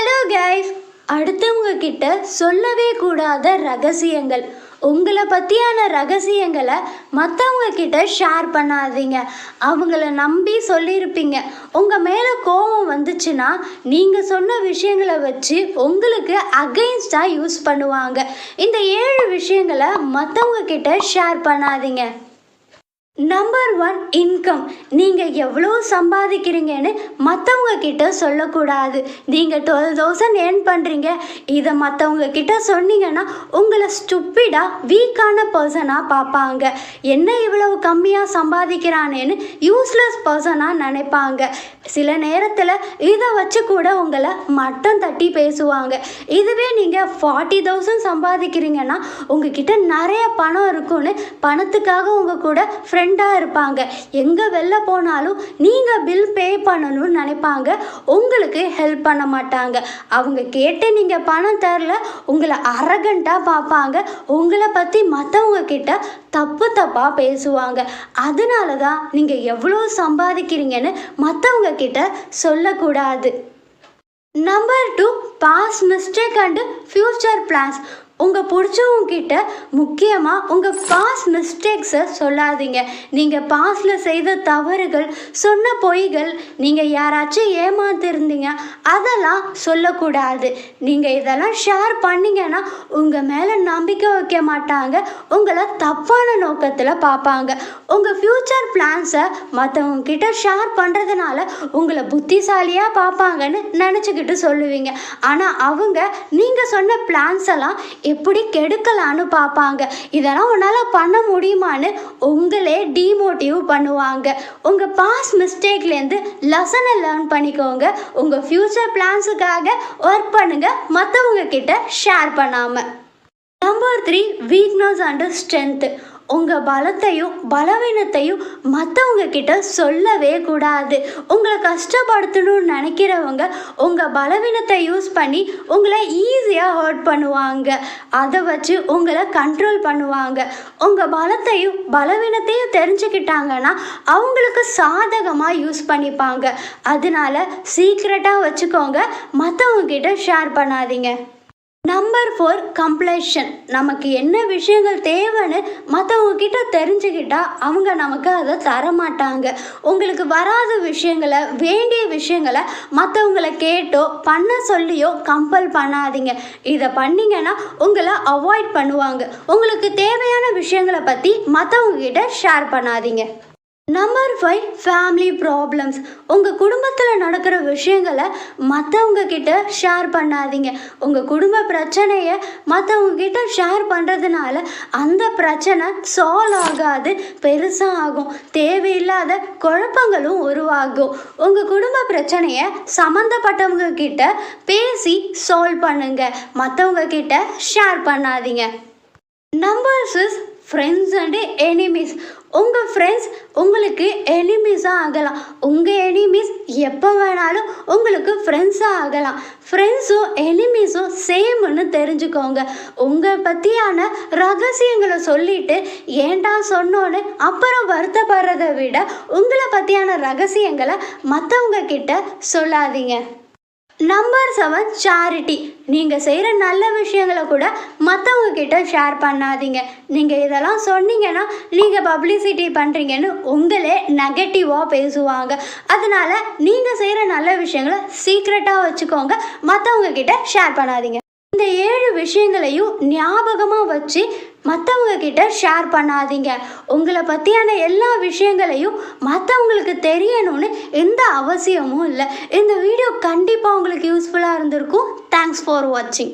Hello guys அடுத்தவங்க கிட்ட சொல்லவே கூடாத ரகசியங்கள். உங்களை பற்றியான ரகசியங்களை மற்றவங்க கிட்ட ஷேர் பண்ணாதீங்க. அவங்கள நம்பி சொல்லியிருப்பீங்க. உங்கள் மேலே கோபம் வந்துச்சுன்னா நீங்கள் சொன்ன விஷயங்களை வச்சு உங்களுக்கு அகெயின்ஸ்டாக யூஸ் பண்ணுவாங்க. இந்த ஏழு விஷயங்களை மற்றவங்க கிட்ட ஷேர் பண்ணாதீங்க. நம்பர் ஒன் இன்கம் நீங்கள் எவ்வளோ சம்பாதிக்கிறீங்கன்னு மற்றவங்க கிட்ட சொல்லக்கூடாது. நீங்கள் டுவெல் தௌசண்ட் ஏர்ன் பண்ணுறீங்க இதை மற்றவங்க கிட்ட சொன்னீங்கன்னா உங்களை ஸ்டுப்பிடாக வீக்கான பர்சனாக பார்ப்பாங்க. என்ன இவ்வளவு கம்மியாக சம்பாதிக்கிறானேன்னு யூஸ்லெஸ் பர்சனாக நினைப்பாங்க. சில நேரத்தில் இதை வச்சு கூட உங்களை மட்டம் தட்டி பேசுவாங்க. இதுவே நீங்கள் ஃபார்ட்டி தௌசண்ட் சம்பாதிக்கிறீங்கன்னா உங்ககிட்ட நிறைய பணம் இருக்கும்னு பணத்துக்காக உங்கள் கூட ஃப்ரெண்ட் ஃப்ரெண்டாக இருப்பாங்க. எங்கே வெளில போனாலும் நீங்கள் பில் பே பண்ணணும்னு நினைப்பாங்க. உங்களுக்கு ஹெல்ப் பண்ண மாட்டாங்க. அவங்க கேட்டு நீங்கள் பணம் தரல உங்களை அரகண்ட்டாக பார்ப்பாங்க. உங்களை பற்றி மற்றவங்க கிட்ட தப்பு தப்பாக பேசுவாங்க. அதனால தான் நீங்கள் எவ்வளோ சம்பாதிக்கிறீங்கன்னு மற்றவங்க கிட்ட சொல்லக்கூடாது. Number two past mistake and future plans உங்கள் பிடிச்சவங்கிட்ட முக்கியமாக உங்கள் பாஸ் மிஸ்டேக்ஸை சொல்லாதீங்க. நீங்கள் பாஸில் செய்த தவறுகள் சொன்ன பொய்கள் நீங்கள் யாராச்சும் ஏமாத்திருந்தீங்க அதெல்லாம் சொல்லக்கூடாது. நீங்கள் இதெல்லாம் ஷேர் பண்ணிங்கன்னா உங்கள் மேலே நம்பிக்கை வைக்க மாட்டாங்க. உங்களை தப்பான நோக்கத்தில் பார்ப்பாங்க. உங்கள் ஃப்யூச்சர் பிளான்ஸை மற்றவங்க கிட்ட ஷேர் பண்ணுறதுனால உங்களை புத்திசாலியாக பார்ப்பாங்கன்னு நினச்சிக்கிட்டு சொல்லுவீங்க. ஆனால் அவங்க நீங்கள் சொன்ன பிளான்ஸ் எல்லாம் எப்படி கெடுக்கலான்னு பார்ப்பாங்க. இதெல்லாம் உன்னால் பண்ண முடியுமான்னு உங்களே டீமோட்டிவ் பண்ணுவாங்க. உங்கள் பாஸ் மிஸ்டேக்லேருந்து லெசனை லேர்ன் பண்ணிக்கோங்க. உங்கள் ஃப்யூச்சர் பிளான்ஸுக்காக ஒர்க் பண்ணுங்கள் மற்றவங்க கிட்ட ஷேர் பண்ணாமல் number three weakness and strength உங்கள் பலத்தையும் பலவீனத்தையும் மற்றவங்க கிட்ட சொல்லவே கூடாது. உங்களை கஷ்டப்படுத்தணும்னு நினைக்கிறவங்க உங்கள் பலவீனத்தை யூஸ் பண்ணி உங்களை ஈஸியாக ஹர்ட் பண்ணுவாங்க. அதை வச்சு உங்களை கண்ட்ரோல் பண்ணுவாங்க. உங்கள் பலத்தையும் பலவீனத்தையும் தெரிஞ்சுக்கிட்டாங்கன்னா அவங்களுக்கு சாதகமாக யூஸ் பண்ணிப்பாங்க. அதனால சீக்ரெட்டாக வச்சுக்கோங்க. மற்றவங்க கிட்ட ஷேர் பண்ணாதீங்க. நம்பர் ஃபோர் கம்ப்ளேஷன் நமக்கு என்ன விஷயங்கள் தேவைன்னு மற்றவங்க கிட்ட தெரிஞ்சுக்கிட்டா அவங்க நமக்கு அதை தர மாட்டாங்க உங்களுக்கு வராத விஷயங்களை வேண்டிய விஷயங்களை மற்றவங்களை கேட்டோ பண்ண சொல்லியோ கம்பல் பண்ணாதீங்க. இதை பண்ணிங்கன்னா உங்களை அவாய்ட் பண்ணுவாங்க. உங்களுக்கு தேவையான விஷயங்களை பற்றி மற்றவங்க கிட்ட ஷேர் பண்ணாதீங்க. நம்பர் ஃபைவ் ஃபேமிலி ப்ராப்ளம்ஸ் உங்கள் குடும்பத்தில் நடக்கிற விஷயங்களை மற்றவங்க கிட்ட ஷேர் பண்ணாதீங்க. உங்கள் குடும்ப பிரச்சனையை மற்றவங்க கிட்ட ஷேர் பண்ணுறதுனால அந்த பிரச்சனை சால்வ் ஆகாது பெருசாக ஆகும். தேவையில்லாத குழப்பங்களும் உருவாகும். உங்கள் குடும்ப பிரச்சனையை சம்மந்தப்பட்டவங்க கிட்ட பேசி சால்வ் பண்ணுங்க. மற்றவங்க கிட்ட ஷேர் பண்ணாதீங்க. Number six friends and enemies உங்கள் ஃப்ரெண்ட்ஸ் உங்களுக்கு எனிமீஸாக ஆகலாம். உங்கள் எனிமீஸ் எப்போ வேணாலும் உங்களுக்கு ஃப்ரெண்ட்ஸாக ஆகலாம். ஃப்ரெண்ட்ஸும் எனிமீஸும் சேம்னு தெரிஞ்சுக்கோங்க. உங்கள் பற்றியான ரகசியங்களை சொல்லிட்டு ஏன்டா சொன்னோன்னு அப்புறம் வருத்தப்படுறதை விட உங்களை பற்றியான ரகசியங்களை மற்றவங்க கிட்ட சொல்லாதீங்க. நம்பர் செவன் சேரிட்டி நீங்கள் செய்கிற நல்ல விஷயங்களை கூட மற்றவங்க கிட்ட ஷேர் பண்ணாதீங்க. நீங்கள் இதெல்லாம் சொன்னீங்கன்னா நீங்கள் பப்ளிசிட்டி பண்ணுறீங்கன்னு உங்களே நெகட்டிவாக பேசுவாங்க. அதனால் நீங்கள் செய்கிற நல்ல விஷயங்களை சீக்ரெட்டாக வச்சுக்கோங்க. மற்றவங்க கிட்ட ஷேர் பண்ணாதீங்க. இந்த ஏழு விஷயங்களையும் ஞாபகமாக வச்சு மற்றவங்க கிட்ட ஷேர் பண்ணாதீங்க. உங்களை பற்றியான எல்லா விஷயங்களையும் மற்றவங்களுக்கு தெரியணும்னு எந்த அவசியமும் இல்லை. இந்த வீடியோ கண்டிப்பாக உங்களுக்கு யூஸ்ஃபுல்லாக இருந்திருக்கும். தேங்க்ஸ் ஃபார் வாட்சிங்